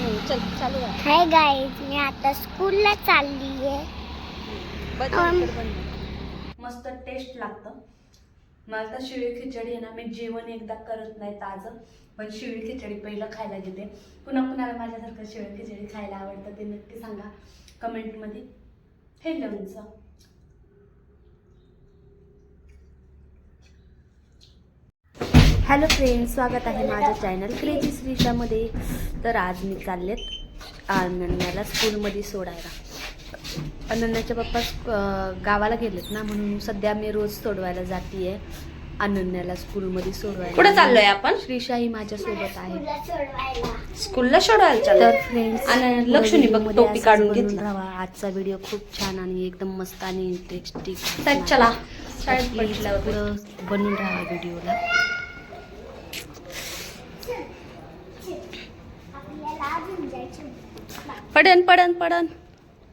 चल hi guys मी आता स्कूलला चालली आहे मस्त टेस्ट लागतं. मला तर शिळी खिचडी आहे ना मी जेवण एकदा करत नाही ताजं. पण शिळी खिचडी पहिलं खायला घेते पुन्हा कुणाला माझ्यासारखं शिळी खिचडी खायला आवडतं ते नक्की सांगा कमेंटमध्ये. हे लोणचं हॅलो फ्रेंड्स स्वागत आहे माझ्या चॅनल क्रेजी श्रीषामध्ये तर आज मी चाललेत अनन्याला स्कूलमध्ये सोडायला. अनन्याचे पप्पा गावाला गेलेत ना म्हणून सध्या मी रोज सोडवायला जातीये अनन्याला स्कूलमध्ये सोडवायला. कुठे चाललोय आपण? श्रीषा ही माझ्यासोबत आहे. स्कूलला सोडवायला तर फ्रेंड्स लक्ष्मी बघ टोपी काढून घेतली. राहा. आजचा व्हिडिओ खूप छान आणि एकदम मस्त आणि इंटरेस्टिंग चला शाळेत बनून राहा व्हिडिओला आपल्याला अजून जायचं पडन पडन पडन.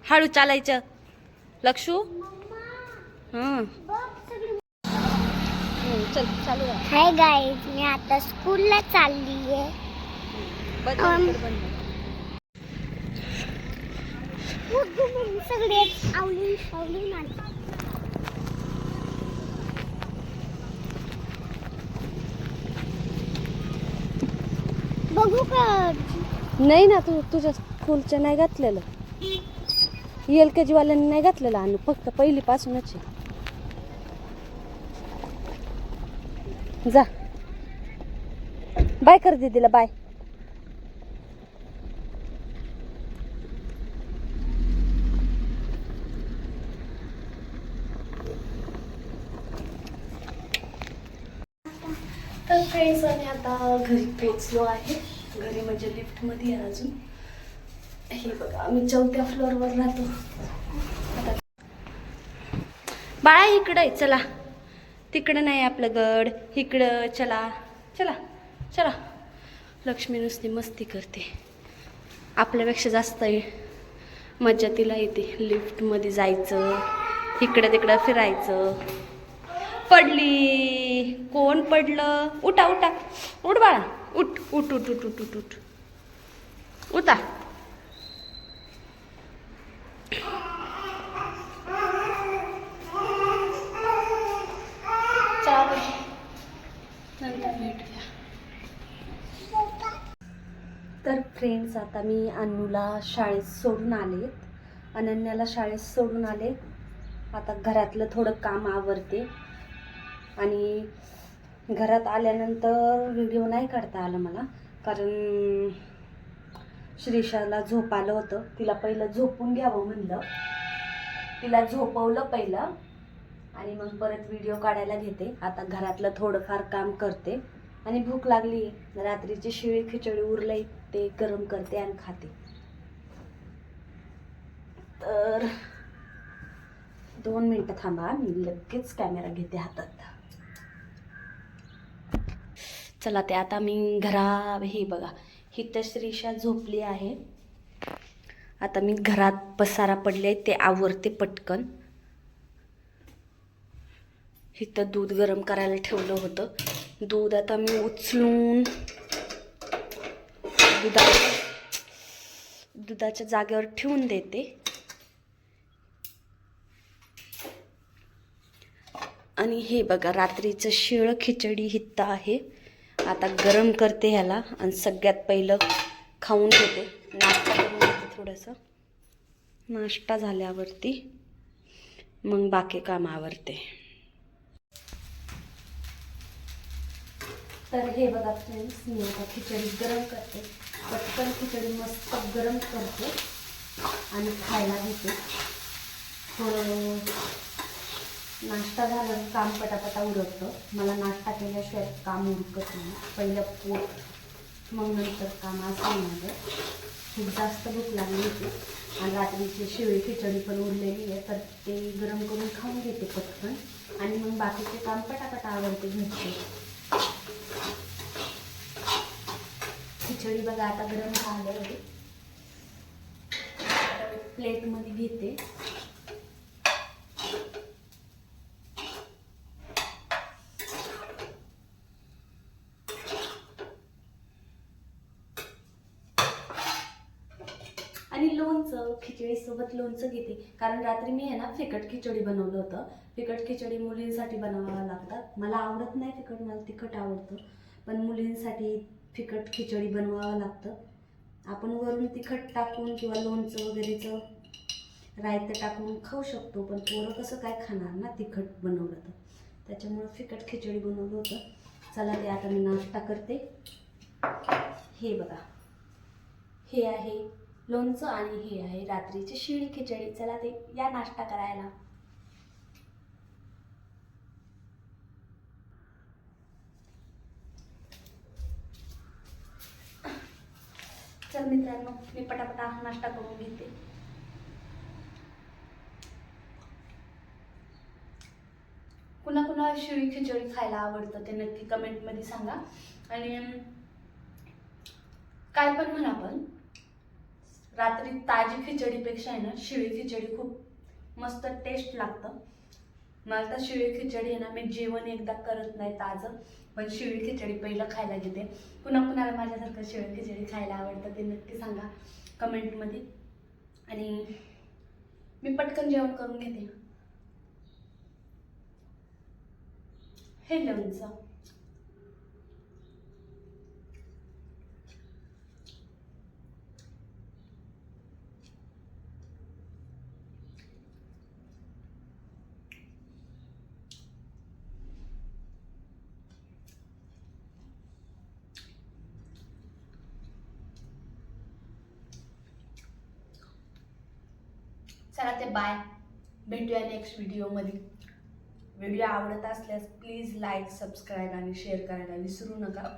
हळू चालायचं. लक्षू? हं. चल हाय गाईज मी आता स्कूलला चालली आहे सगळे आवली आवली बघू का? नाही ना तू तुझ्या स्कूलचं नाही घातलेलं. एल के जीवाल्यांनी नाही घातलेलं आणि फक्त पहिलीपासूनच आहे. जा. बाय कर दिदीला बाय. तर फ्रेंड्स आम्ही आता घरी पोचलो आहे. घरी म्हणजे लिफ्टमध्ये आहे अजून. हे बघा आम्ही चौथ्या फ्लोअरवर राहतो. आता बाळा इकडं आहे चला. तिकडं नाही आपलं गड इकडं चला. चला चला. लक्ष्मी नुसती मस्ती करते. आपल्यापेक्षा जास्त मज्जा तिला येते. लिफ्टमध्ये जायचं इकडं तिकडं फिरायचं. पडली. कोण पडलं? उठा उठा. उठ बाळा. उठ उठ उठ उठ उठ उठ. उठ उठा नंतर भेटूया तर फ्रेंड्स आता मी अन्नूला शाळेत सोडून आले अनन्याला शाळेत सोडून आले आता घरातलं थोडं काम आवरते. आणि घरात आल्यानंतर व्हिडिओ नाही काढता आला मला. कारण श्रीषाला झोप आलं होतं. तिला पहिलं झोपून घ्यावं म्हणलं. तिला झोपवलं पहिलं. आणि मग परत व्हिडिओ काढायला घेते. आता घरातलं थोडंफार काम करते. आणि भूक लागली. रात्रीची शिळी खिचडी उरली ते गरम करते आणि खाते. तर दोन मिनटं थांबा मी लगेच कॅमेरा घेते हातात. चला ते आता मी घरा हे बघा ही तर झोपली आहे. आता मी घरात पसारा पडले ते आवरते पटकन. इथं दूध गरम करायला ठेवलं होतं. दूध आता मी उचलून दुधा दुधाच्या जागेवर ठेवून देते. आणि हे बघा रात्रीचं शिळ खिचडी हित्त आहे. आता गरम करते ह्याला आणि सगळ्यात पहिलं खाऊन घेते. नाश्ता करून घेते थोडंसं. नाश्ता झाल्यावरती मग बाकी काम आवरते. तर हे बघा फ्रेंड्स मी आता खिचडी गरम करते. पटकन खिचडी मस्त गरम करते आणि खायला घेते थोडं नाश्ता झाला काम पटापटा उरकतं. मला नाश्ता केल्याशिवाय काम उरकत नाही. पहिलं पोट मग नंतर काम असं माझं खूप जास्त भूक लागली होती. आणि रात्रीची शिळी खिचडी पण उरलेली आहे तर ते गरम करून खाऊन घेते पटकन. आणि मग बाकीचे काम पटापटा आवडते घरचे. खिचडी बघा आता गरम झालं आहे. आता प्लेटमध्ये घेते. आणि लोणचं खिचडीसोबत लोणचं घेते. कारण रात्री मी आहे ना फिकट खिचडी बनवलं होतं. फिकट खिचडी मुलींसाठी बनवावं लागतात. मला आवडत नाही फिकट मला तिखट आवडतं. पण मुलींसाठी फिकट खिचडी बनवावं लागतं. आपण वरून तिखट टाकून किंवा लोणचं वगैरेचं रायतं टाकून खाऊ शकतो पण पोरं कसं काय खाणार ना तिखट बनवलं तर? त्याच्यामुळं फिकट खिचडी बनवलं होतं. चला ते आता मी नाश्ता करते. हे बघा. हे आहे लोणचं आणि हे आहे रात्रीची शिळी खिचडी. चला ते या नाश्ता करायला. चल मित्रांनो मी पटापटा नाश्ता करून घेते. कुणा कुणा शिळी खिचडी खायला आवडतं ते नक्की कमेंटमध्ये सांगा. आणि काय पण म्हणा पण रात्री ताजी खिचडीपेक्षा आहे ना शिळी खिचडी खूप मस्त टेस्ट लागतं. मला तर शिळी खिचडी आहे ना मी जेवण एकदा करत नाही ताजं. पण शिळी खिचडी पहिलं खायला घेते. पुन्हा कुणाला माझ्यासारखं शिळी खिचडी खायला आवडतं ते नक्की सांगा कमेंटमध्ये. आणि मी पटकन जेवण करून घेते. हे लोणचं चला ते बाय भेटूया नेक्स्ट व्हिडिओमध्ये व्हिडिओ आवडत असल्यास प्लीज लाईक सबस्क्राईब आणि शेअर करायला विसरू नका.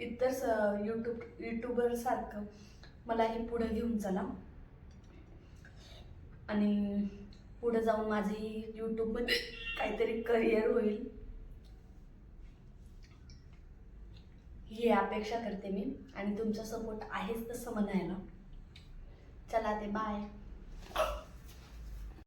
इतर स यूट्यूब यूट्यूबरसारखं मला हे पुढं घेऊन चला. आणि पुढं जाऊन माझी यूट्यूबमध्ये काहीतरी करिअर होईल. ही अपेक्षा करते मी आणि तुमचा सपोर्ट आहेच तसं म्हणायला. चला ते बाय